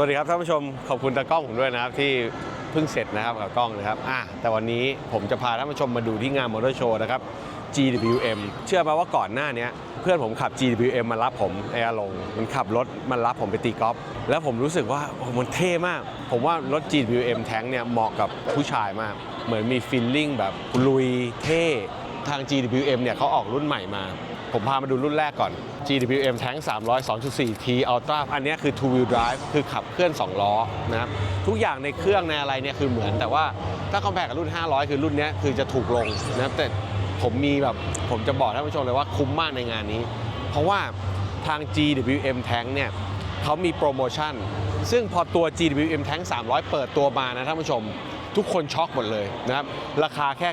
วัสดีครับท่านผู้ชมขอบคุณตากล้องผมด้วยนะครับที่เพิ่งเสร็จนะครับกับกล้องนะครับอะแต่วันนี้ผมจะพาท่านผู้ชมมาดูที่งานมอเตอร์โชว์นะครับ GWM เชื่อไหมว่าก่อนหน้านี้เพื่อนผมขับ GWM มารับผมไอ้อาลงมันขับรถมันรับผมไปตีกอล์ฟแล้วผมรู้สึกว่าโอ้มันเท่มาก ผมว่ารถ GWM แท้งเนี่ยเหมาะกับผู้ชายมาก เหมือนมีฟีลลิ่งแบบลุยเท่ทาง GWM เนี่ยเขาออกรุ่นใหม่มา ผมพามาดูรุ่นแรกก่อน GWM Tank 300 2.4 T Ultra อันนี้คือ two wheel drive คือขับเคลื่อน 2 ล้อนะครับ ทุกอย่างในเครื่องในอะไรเนี่ยคือเหมือนแต่ว่าถ้าคอม p พ r e กับรุ่น 500 คือรุ่นนี้คือจะถูกลงนะครับแต่ผมมีแบบผมจะบอกท่านผู้ชมเลยว่าคุ้มมากในงานนี้ เพราะว่าทาง GWM Tank เนี่ยเขามีโปรโมชั่น ซึ่งพอตัว GWM Tank 300 เปิดตัวมานะท่านผู้ชม ทุกคนช็อกหมดเลยนะครับ ราคาแค่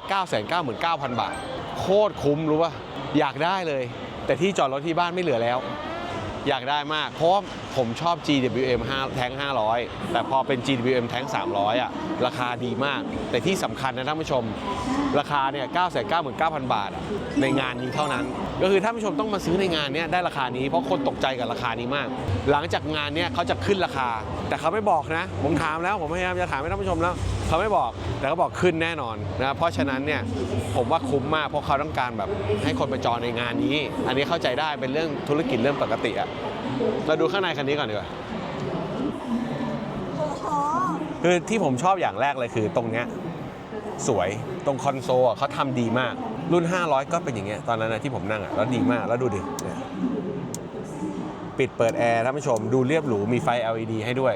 999,000 บาท โคตรคุ้มรู้ป่ะ อยากได้เลย แต่ที่จอดรถที่บ้านไม่เหลือแล้ว อยากได้มาก เพราะผมชอบ GWM 5แท้ง 500 แต่พอเป็น GWM แท้ง 300อะราคาดีมาก แต่ที่สำคัญนะท่านผู้ชม ราคาเนี่ย 999,000 บาท ในงานนี้เท่านั้น ก็คือท่านผู้ชมต้องมาซื้อในงานนี้ได้ราคานี้เพราะคนตกใจกับราคานี้มาก หลังจากงานนี้เขาจะขึ้นราคา แต่เขาไม่บอกนะ ผมถามแล้วผมพยายามจะถามให้ท่านผู้ชมแล้วเขาไม่บอกแต่เขาบอกขึ้นแน่นอนนะเพราะฉะนั้นเนี่ยผมว่าคุ้มมากเพราะเขาต้องการแบบให้คนไปจองในงานนี้ อันนี้เข้าใจได้เป็นเรื่องธุรกิจเรื่องปกติอะเราดูข้างในคันนี้ก่อนดีกว่าคือที่ผมชอบอย่างแรกเลยคือตรงเนี้ยสวยตรงคอนโซลเขาทำดีมาก รุ่น 500 ก็เป็นอย่างเงี้ยตอนนั้นนะที่ผมนั่งอะแล้วดีมากแล้วดูดิปิดเปิดแอร์ท่านผู้ชมดูเรียบหรูมีไฟ LED ให้ด้วย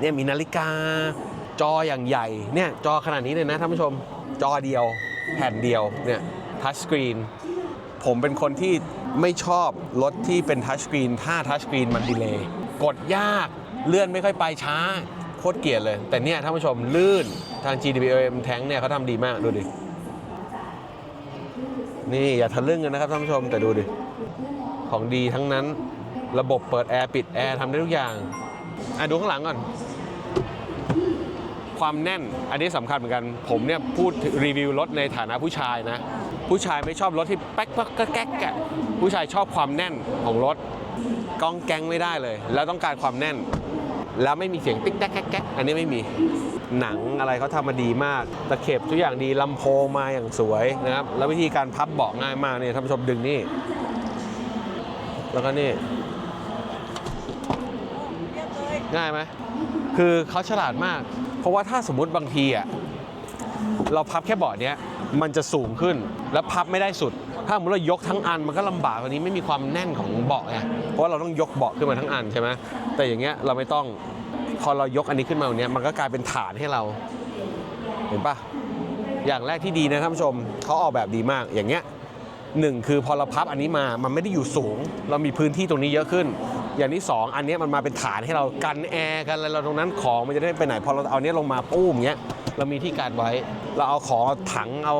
เนี่ยมีนาฬิกา จออย่างใหญ่เนี่ยจอขนาดนี้เลยนะท่านผู้ชมจอเดียวแผ่นเดียวเนี่ยทัชสกรีนผมเป็นคนที่ไม่ชอบรถที่เป็นทัชสกรีนถ้าทัชสกรีนมันดีเลย์กดยากเลื่อนไม่ค่อยไปช้า โคตรเกลียดเลย แต่เนี่ยท่านผู้ชมลื่นทาง GWM Tank เนี่ยเขาทำดีมากดูดิ นี่อย่าทะลึ่งกันนะครับท่านผู้ชมแต่ดูดิ ของดีทั้งนั้น ระบบเปิดแอร์ปิดแอร์ทำได้ทุกอย่างอะดูข้างหลังก่อน ความแน่นอันนี้สำคัญเหมือนกัน ผมเนี่ยพูดรีวิวรถในฐานะผู้ชายนะ ผู้ชายไม่ชอบรถที่แป๊กแปักแก๊กแกะผู้ชายชอบความแน่นของรถกองแกงไม่ได้เลย แล้วต้องการความแน่น แล้วไม่มีเสียงติ๊กแต๊กแก๊กแก๊กอันนี้ไม่มี หนังอะไรเขาทำมาดีมากตะเข็บทุกอย่างดีลำโพงมาอย่างสวยนะครับ แล้ววิธีการพับเบาะง่ายมากเนี่ยท่านผู้ชมดึงนี่ แล้วก็นี่ง่ายไหมคือเขาฉลาดมาก เพราะว่าถ้าสมมุติบางทีอะเราพับแค่เบาะเนี้ยมันจะสูงขึ้นแล้วพับไม่ได้สุด ถ้าสมมติเรายกทั้งอันมันก็ลำบากกว่านี้ไม่มีความแน่นของเบาะไงเพราะว่าเราต้องยกเบาะขึ้นมาทั้งอันใช่ไหมแต่อย่างเงี้ยเราไม่ต้อง พอเรายกอันนี้ขึ้นมาเนี้ยมันก็กลายเป็นฐานให้เรา เห็นปะอย่างแรกที่ดีนะท่านผู้ชมเขาออกแบบดีมากอย่างเงี้ยหนึ่งคือพอเราพับอันนี้มา มันไม่ได้อยู่สูง เรามีพื้นที่ตรงนี้เยอะขึ้น อย่างที่สองอันนี้มันมาเป็นฐานให้เรากันแอร์กันอะไรเราตรงนั้นของมันจะได้ไปไหน พอเราเอาเนี้ยลงมาปุ้มเงี้ย เรามีที่การไว้ เราเอาของเอาถังเอา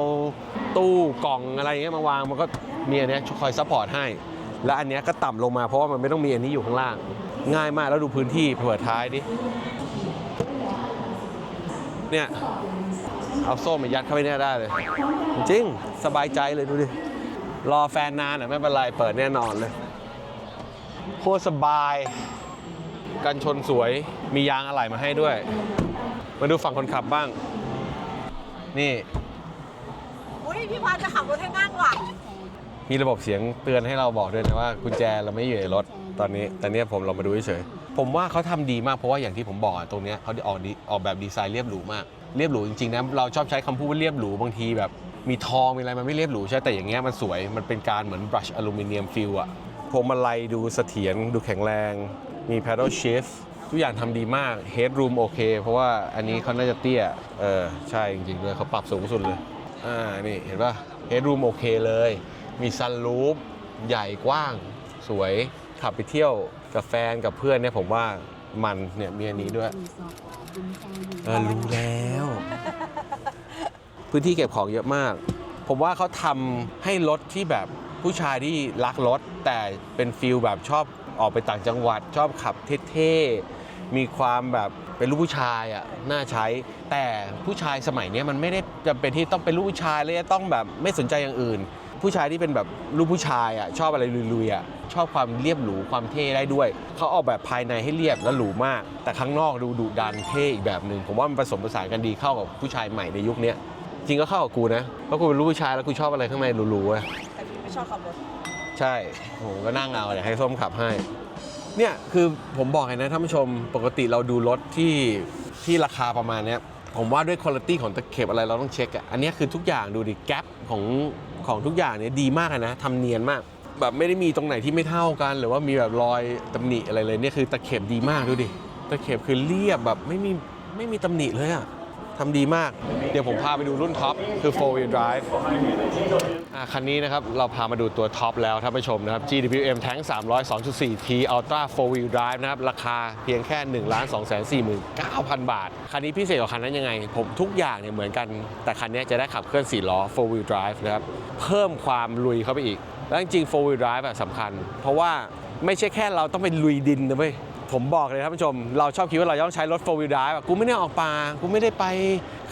ตู้กล่องอะไรเงี้ยมาวางมันก็มีอันเนี้ยคอยซัพพอร์ตให้ และอันเนี้ยก็ต่ำลงมาเพราะว่ามันไม่ต้องมีอันนี้อยู่ข้างล่าง ง่ายมากแล้วดูพื้นที่เปิดท้ายดิเนี่ยเอาโซ่มายัดเข้าไปเนี่ยได้เลย จริงสบายใจเลยดูดิ รอแฟนนานอะไม่เป็นไรเปิดแน่นอนเลย โคตรสบาย กันชนสวยมียางอะไหล่มาให้ด้วย มาดูฝั่งคนขับบ้าง นี่อุ้ยพี่พานจะขับรถให้นั่งว่ะมีระบบเสียงเตือนให้เราบอกด้วยนะว่ากุญแจเราไม่อยู่ในรถ ตอนนี้แต่เนี้ยผมเรามาดูเฉยๆผมว่าเขาทำดีมากเพราะว่าอย่างที่ผมบอกอะตรงเนี้ยเขาออกดีออกแบบดีไซน์เรียบหรูมากเรียบหรูจริงๆนะเราชอบใช้คำพูดว่าเรียบหรูบางทีแบบ มีทองมีอะไรมันไม่เรียบหรูใช่แต่อย่างเงี้ยมันสวยมันเป็นการเหมือนบรัชอลูมิเนียมฟิลอะพวงมาลัยดูเสถียรดูแข็งแรง มี paddle shift ทุกอย่างทำดีมาก headroom โอเค เพราะว่าอันนี้เขาน่าจะเตี้ยเออใช่จริงๆด้วยเขาปรับสูงสุดเลยอ่านี่เห็นป่ะ headroom โอเคเลย มีซันรูฟใหญ่กว้างสวย ขับไปเที่ยวกับแฟนกับเพื่อนเนี่ยผมว่ามันเนี่ยมีอันนี้ด้วยเออรู้แล้ว พื้นที่เก็บของเยอะมาก ผมว่าเขาทำให้รถที่แบบผู้ชายที่รักรถ แต่เป็นฟิลแบบชอบออกไปต่างจังหวัด ชอบขับเท่ๆ มีความแบบเป็นลูกผู้ชายอะน่าใช้ แต่ผู้ชายสมัยนี้มันไม่ได้จำเป็นที่ต้องเป็นลูกผู้ชายเลยต้องแบบไม่สนใจอย่างอื่น ผู้ชายที่เป็นแบบลูกผู้ชายอะชอบอะไรลุยๆอะชอบความเรียบหรูความเท่ได้ด้วย เขาออกแบบภายในให้เรียบและหรูมาก แต่ข้างนอกดูดุดันเท่อีกแบบหนึ่งผมว่ามันผสมผสานกันดีเข้ากับผู้ชายใหม่ในยุคเนี้ยจริงก็เข้ากับกูนะเพราะกูเป็นลูกผู้ชายแล้วกูชอบอะไรข้างในหรูๆอะแต่พี่ไม่ชอบขับรถใช่ผมก็นั่งเอาเดี๋ยวให้ส้มขับให้เนี่ยคือผมบอกเลยนะท่านผู้ชมปกติเราดูรถที่ที่ราคาประมาณเนี้ย ผมว่าด้วยคุณภาพของตะเข็บอะไรเราต้องเช็คอะอันนี้คือทุกอย่างดูดิแกลบของของทุกอย่างเนี่ยดีมากนะทำเนียนมาก แบบไม่ได้มีตรงไหนที่ไม่เท่ากัน หรือว่ามีแบบรอยตำหนิอะไรเลยเนี่ยคือตะเข็บดีมากดูดิตะเข็บคือเรียบแบบไม่มีไม่มีตำหนิเลยอะ ทำดีมาก เดี๋ยวผมพาไปดูรุ่นท็อป คือ4 wheel drive อะคันนี้นะครับ เราพามาดูตัวท็อปแล้วท่านผู้ชมนะครับ GWM Tank 300 2.4T Ultra 4 Wheel Drive นะครับ ราคาเพียงแค่ 1 2 4 9 0 0 0 บาท คันนี้พิเศษกว่าคันนั้นยังไง ผมทุกอย่างเนี่ยเหมือนกัน แต่คันนี้จะได้ขับเคลื่อน 4 ล้อ 4 Wheel Drive นะครับ เพิ่มความลุยเข้าไปอีก แล้วจริงๆ 4 Wheel Drive แบบสำคัญ เพราะว่าไม่ใช่แค่เราต้องไปลุยดินนะเว้ย ผมบอกเลยท่านผู้ชม เราชอบคิดว่าเราต้องใช้รถ4 wheel drive กูไม่ได้ออกป่า กูไม่ได้ไป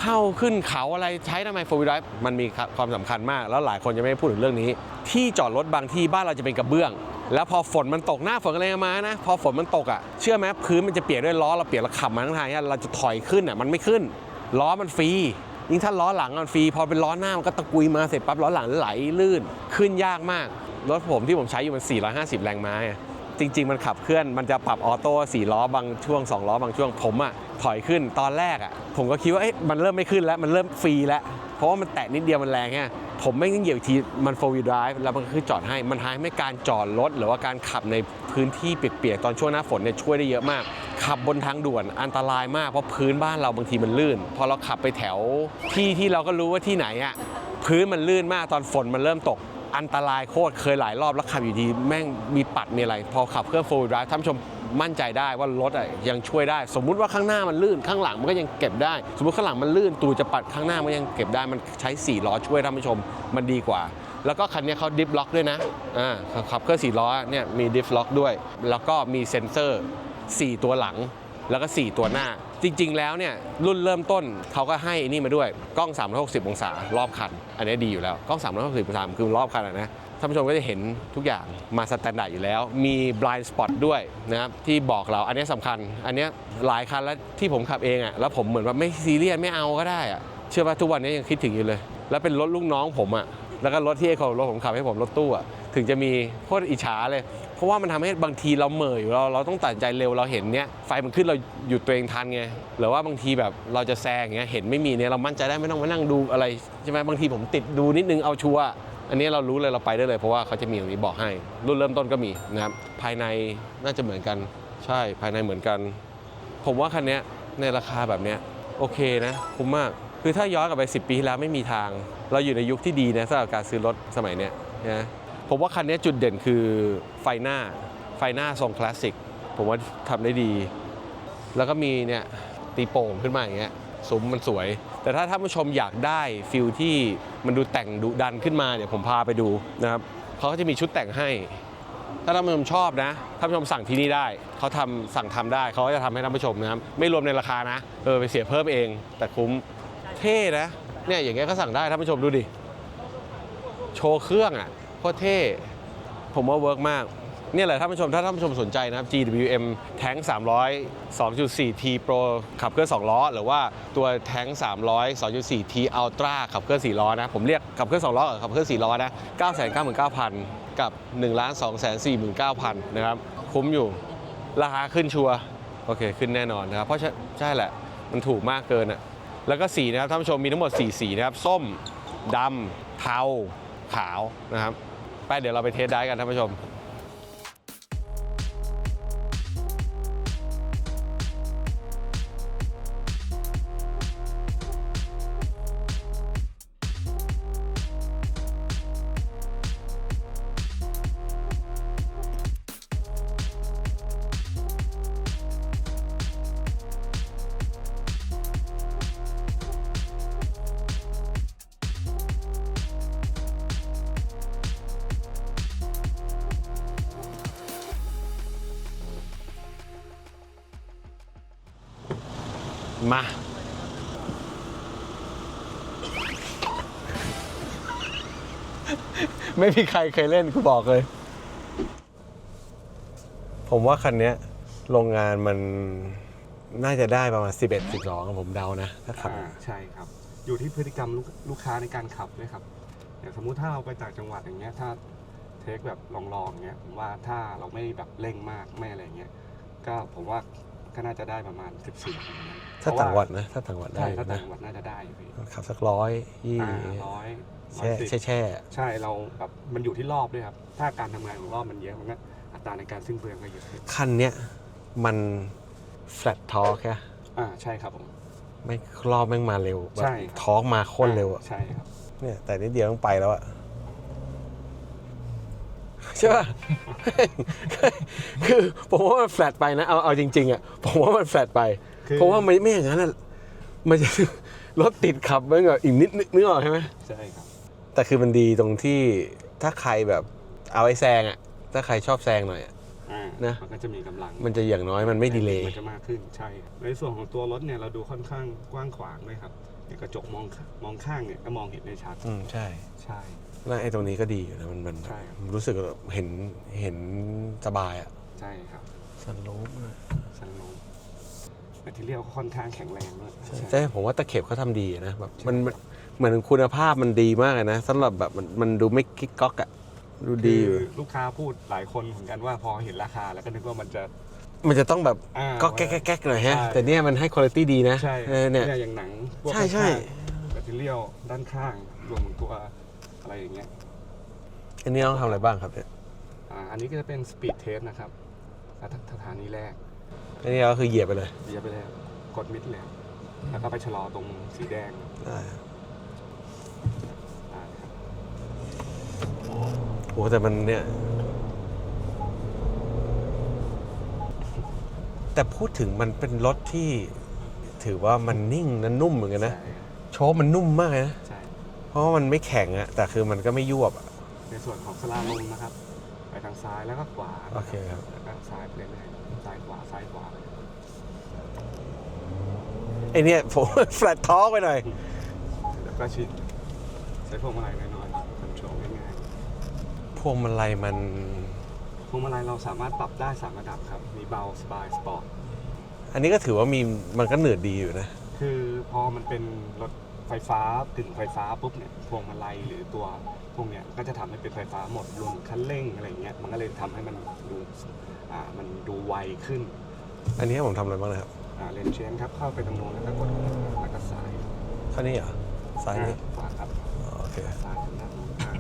เข้าขึ้นเขาอะไรใช้ทำไม4 wheel drive มันมีความสำคัญมาก แล้วหลายคนจะไม่พูดถึงเรื่องนี้ ที่จอดรถบางที่บ้านเราจะเป็นกระเบื้อง แล้วพอฝนมันตกหน้าฝนอะไรมานะ พอฝนมันตกอะเชื่อไหมพื้นมันจะเปียกด้วยล้อเราเปียกเราขับมาทั้งทางเนี่ยเราจะถอยขึ้นอะมันไม่ขึ้น ล้อมันฟรียิ่งถ้าล้อหลังมันฟรีพอเป็นล้อหน้ามันก็ตะกุยมาเสร็จปั๊บล้อหลังไหลลื่น ขึ้นยากมากรถผมที่ผมใช้อยู่มัน 450 แรงม้า จริง ๆ มันขับเคลื่อนมันจะปรับออโต้สี่ล้อบางช่วง 2 ล้อบางช่วงผมอะถอยขึ้นตอนแรกอะผมก็คิดว่าเอ๊ะมันเริ่มไม่ขึ้นแล้วมันเริ่มฟรีแล้ว เพราะว่ามันแตะนิดเดียวมันแรงแค่ผมไม่ยิ่งเหยียบอีกทีมัน4 wheel drive แล้วมันก็คือจอดให้มันทำให้การจอดรถหรือว่าการขับในพื้นที่เปียกๆตอนช่วงหน้าฝนเนี่ยช่วยได้เยอะมาก ขับบนทางด่วนอันตรายมากเพราะพื้นบ้านเราบางทีมันลื่น พอเราขับไปแถวที่ที่เราก็รู้ว่าที่ไหนอะพื้นมันลื่นมากตอนฝนมันเริ่มตก อันตรายโคตรเคยหลายรอบแล้วขับอยู่ดี แม่งมีปัดมีอะไร พอขับเครื่อง4 wheel drive ท่านผู้ชมมั่นใจได้ว่ารถอะยังช่วยได้ สมมุติว่าข้างหน้ามันลื่นข้างหลังมันก็ยังเก็บได้ สมมติข้างหลังมันลื่นตูจะปัดข้างหน้ามันยังเก็บได้มันใช้4ล้อช่วยท่านผู้ชมมันดีกว่า แล้วก็คันนี้เขาดิฟล็อกด้วยนะอ่าขับเครื่อง4ล้อเนี่ยมีดิฟล็อกด้วย แล้วก็มีเซ็นเซอร์ 4 ตัวหลัง แล้วก็ 4 ตัวหน้า จริง ๆ แล้วเนี่ยรุ่นเริ่มต้นเขาก็ให้นี่มาด้วยกล้อง 360 องศารอบคัน อันนี้ดีอยู่แล้ว กล้อง 360 องศาคือรอบคันะนะท่านผู้ชมก็จะเห็นทุกอย่างมาสแตนดาร์ดอยู่แล้ว มี blind spot ด้วยนะครับที่บอกเราอันนี้สำคัญ อันนี้หลายคันแล้วที่ผมขับเองอะแล้วผมเหมือนว่าไม่ซีเรียสไม่เอาก็ได้อะเชื่อป่ะทุกวันนี้ยังคิดถึงอยู่เลย แล้วเป็นรถลูกน้องผมอะ แล้วก็รถที่ไอ้เขารถผมขับให้ผมรถตู้อะถึงจะมีโคตรอิจฉาเลย เพราะว่ามันทำให้บางทีเราเหม่ออยู่เราเราต้องตัดใจเร็วเราเห็นเนี้ยไฟมันขึ้นเราหยุดตัวเองทันไงหรือว่าบางทีแบบเราจะแซงอย่างเงี้ยเห็นไม่มีเนี่ยเรามั่นใจได้ไม่ต้องมานั่งดูอะไรใช่ไหมบางทีผมติดดูนิดนึงเอาชัวร์อันนี้เรารู้เลยเราไปได้เลยเพราะว่าเขาจะมีตรงนี้บอกให้ รุ่นเริ่มต้นก็มีนะครับภายในน่าจะเหมือนกัน ใช่ภายในเหมือนกัน ผมว่าคันเนี้ยในราคาแบบเนี้ยโอเคนะคุ้มมาก คือถ้าย้อนกลับไป 10 ปีที่แล้วไม่มีทาง เราอยู่ในยุคที่ดีนะสำหรับการซื้อรถสมัยเนี้ยนะผมว่าคันนี้จุดเด่นคือไฟหน้า ไฟหน้าทรงคลาสสิก ผมว่าทำได้ดี แล้วก็มีเนี่ยตีโป่งขึ้นมาอย่างเงี้ยซุ้มมันสวย แต่ถ้าท่านผู้ชมอยากได้ฟิลที่มันดูแต่งดุดันขึ้นมาเดี๋ยผมพาไปดูนะครับเขาก็จะมีชุดแต่งให้ ถ้าท่านผู้ชมชอบนะท่านผู้ชมสั่งที่นี่ได้เขาทำสั่งทำได้เขาก็จะทำให้ท่านผู้ชมนะครับไม่รวมในราคานะเออไปเสียเพิ่มเองแต่คุ้ม เท่นะ เนี่ยอย่างเงี้ยก็สั่งได้ท่านผู้ชมดูดิ โชว์เครื่องอะโคตรเท่ ผมว่าเวิร์กมาก เนี่ยแหละท่านผู้ชมถ้าท่านผู้ชมสนใจนะครับ GWM Tank 300 2.4 T Pro ขับเคลื่อน2ล้อ หรือว่าตัว Tank 300 2.4 T Ultra ขับเคลื่อน4ล้อนะ ผมเรียกขับเคลื่อน2ล้อกับขับเคลื่อน4ล้อนะ999,000 กับ 1 2 4 9 0 0 0 นะครับ คุ้มอยู่ ราคาขึ้นชัวร์โอเค ขึ้นแน่นอนนะครับ เพราะใช่ใช่แหละ มันถูกมากเกินอะ แล้วก็สีนะครับท่านผู้ชมมีทั้งหมด4สีนะครับ ส้มดำเทาขาวนะครับ ไปเดี๋ยวเราไปเทสได้กันท่านผู้ชม มา ไม่มีใครเคยเล่นกูบอกเลย ผมว่าคันนี้โรงงานมันน่าจะได้ประมาณ 11 12ผมเดานะ ถ้าขับ อ่าใช่ครับ อยู่ที่พฤติกรรมลูกลูกค้าในการขับด้วยครับอย่างสมมุติถ้าเราไปต่างจังหวัดอย่างเงี้ยถ้าเทคแบบลองๆเงี้ยผมว่าถ้าเราไม่แบบเร่งมากไม่อะไรเงี้ยก็ผมว่า ก็น่าจะได้ประมาณ 14ประมาณนั้นถ้าต่างจังหวัดนะถ้าต่างจังหวัดได้ใช่อยู่ถ้าต่างนะจังหวัดน่าจะได้อยู่พี่ขับสักร้อยยี่อ่าร้อยแช่แช่แช่ ใช่เราแบบมันอยู่ที่รอบด้วยครับ ถ้าการทำงานของรอบมันเยอะมันก็อัตราในการสิ้นเปลืองก็เยอะขึ้นคันเนี้ยมัน flat torque แค่อ่าใช่ครับผม ไม่รอบแม่งมาเร็วแบบใช่ครับทอร์กมาโคตรเร็วอะใช่ครับ เนี่ยแต่นิดเดียวต้องไปแล้วอะ ใช่ป่ะ คือผมว่ามันแฟลตไปนะ เอาเอาจริงๆอะผมว่ามันแฟลตไป คือ เพราะว่าไม่ไม่อย่างนั้นอะมันจะรถติดขับมันก็อีกนิดนึกนึกออกใช่ไหม ใช่ครับ แต่คือมันดีตรงที่ถ้าใครแบบเอาไอ้แซงอะถ้าใครชอบแซงหน่อยอะ อ่านะ มันก็จะมีกำลังมันจะอย่างน้อยมันไม่ดีเลย์มันจะมากขึ้นใช่ครับในส่วนของตัวรถเนี่ยเราดูค่อนข้างกว้างขวางด้วยครับอย่างกระจกมองมองข้างเนี่ยก็มองเห็นได้ชัด อืมใช่ ใช่ แล้วไอ้ตรงนี้ก็ดีอยู่นะมันมันใช่ครับรู้สึกว่าเห็นเห็นสบายอะใช่ครับสันโลปอะสันโลมแมทเทียลค่อนข้างแข็งแรงด้วยใช่ผมว่าตะเข็บเขาทำดีนะแบบมันมันเหมือนคุณภาพมันดีมากเลยนะสำหรับแบบมันมันดูไม่กิ๊กก๊อกอะดูดีอยู่คือลูกค้าพูดหลายคนเหมือนกันว่าพอเห็นราคาแล้วก็นึกว่ามันจะ มันจะต้องแบบอ่าก็แก๊กแก๊กแก๊กหน่อยฮะ ใช่ แต่เนี่ยมันให้คุณภาพดีนะใช่เออเนี่ยอย่างหนังพวกใช่ใช่แมทเทียลด้านข้างรวมถึงตัว อะไรอย่างเงี้ยอันนี้ต้องทำอะไรบ้างครับเนี่ยอ่าอันนี้ก็จะเป็นสปีดเทสนะครับสถสถานีแรก อันนี้ก็คือเหยียบไปเลยเหยียบไปแล้วกดมิดเลยแล้วก็ไปชะลอตรงสีแดงได้อ่าครับโอ้แต่มันเนี่ย แต่พูดถึงมันเป็นรถที่ถือว่ามันนิ่งนะนุ่มเหมือนกันนะใช่โชว์มันนุ่มมากเลยนะใช่ เพราะว่ามันไม่แข็งอะแต่คือมันก็ไม่ยวบอะ ในส่วนของสลาลมนะครับ ไปทางซ้ายแล้วก็ขวาโอเคครับ แล้วก็ซ้ายไปเรื่อยๆซ้ายขวาซ้ายขวาไอเนี่ยผม แฟลตท้อไปหน่อย แล้วก็ชิดใช้พวงมาลัยน้อยๆคอนโทรลง่ายพวงมาลัยมัน ๆพวงมาลัยเราสามารถปรับได้สามระดับครับ มีเบาสบายสปอร์ต อันนี้ก็ถือว่ามีมันก็เหนืดดีอยู่นะ คือพอมันเป็นรถ ไฟฟ้ากึ่งไฟฟ้าปุ๊บเนี่ยพวงมาลัยหรือตัวพวกเนี้ยก็จะทำให้เป็นไฟฟ้าหมดรวมถึงคันเร่งอะไรเงี้ยมันก็เลยทำให้มันดูอ่ามันดูไวขึ้น อันนี้ให้ผมทำอะไรบ้างนะครับอ่าเลนเชนครับเข้าไปตรงนู้นแล้วก็กดแล้วก็ซ้ายข้างนี้เหรอซ้ายนี่อ่ขวาครับอ๋อโอเคซ้ายทางด้านนู้นอ่า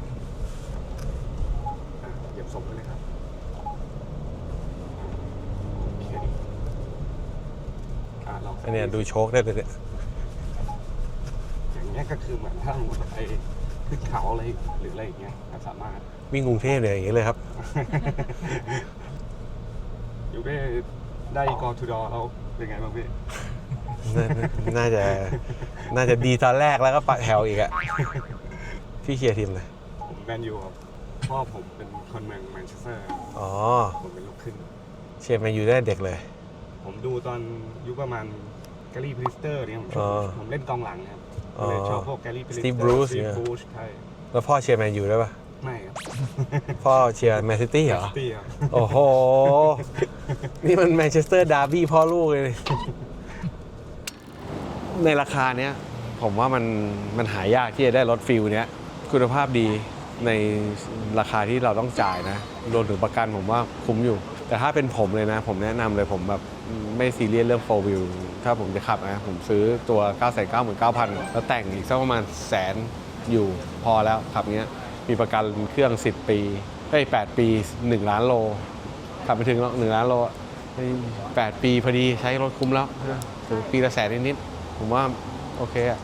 อ่าเหยียบศพไปเลยครับอ่าโอเคอ่าลองอันเนี้ยดูโชคได้เลยเนี่ยอย่าง เงี้ยก็คือเหมือนถ้าสมมติไปขึ้นเขาอะไรหรืออะไรอย่างเงี้ยก็สามารถ วิ่งกรุงเทพเนี่ยอย่างนี้เลยครับ อยู่ได้ได้กอทูดอแล้วเป็นไงบ้างพี่น่าน่าจะ น่าจะดีตอนแรกแล้วก็ปะแถวอีกอะพี่เชียร์ทีมเลยผมแมนยูครับพ่อผมเป็นคนเมืองแมนเชสเตอร์อ๋อ ผมเป็นลูกครึ่งเชียร์แมนยูได้เด็กเลย ผมดูตอนยุคประมาณแกลลี่พลิสเตอร์เนี่ยผมชอบอ๋อ ผมเล่นกองหลังครับ อ๋อเลยชอบพวกแกลลี่พลิสเตอร์ Steve Bruce ซีเนี่ยบรูซใช่แล้วพ่อเชียร์แมนยูได้ปะไม่ครับพ่อเชียร์แมนซิตี้เหรอซิตี้ครับโอ้โห นี่มันแมนเชสเตอร์ดาร์บี้พ่อลูกเลย ในราคาเนี้ย ผมว่ามันมันหายากที่จะได้รถฟิลเนี้ย คุณภาพดีในราคาที่เราต้องจ่ายนะรวมถึงประกันผมว่าคุ้มอยู่ แต่ถ้าเป็นผมเลยนะ ผมแนะนำเลยผมแบบ ไม่ซีเรียสเรื่อง4 wheel ถ้าผมจะขับนะผมซื้อตัว 9 9 9 9 0 0 แล้วแต่งอีกสักประมาณแสนอยู่พอแล้วขับเงี้ย มีประกันเครื่อง 10 ปีเอ้ย8ปี 1 ล้านโล ขับไปถึงหนึ่งล้านโลอะเฮ้ยแปดปีพอดีใช้รถคุ้มแล้วนะถึงปีละแสนนิดๆผมว่าโอเคอะ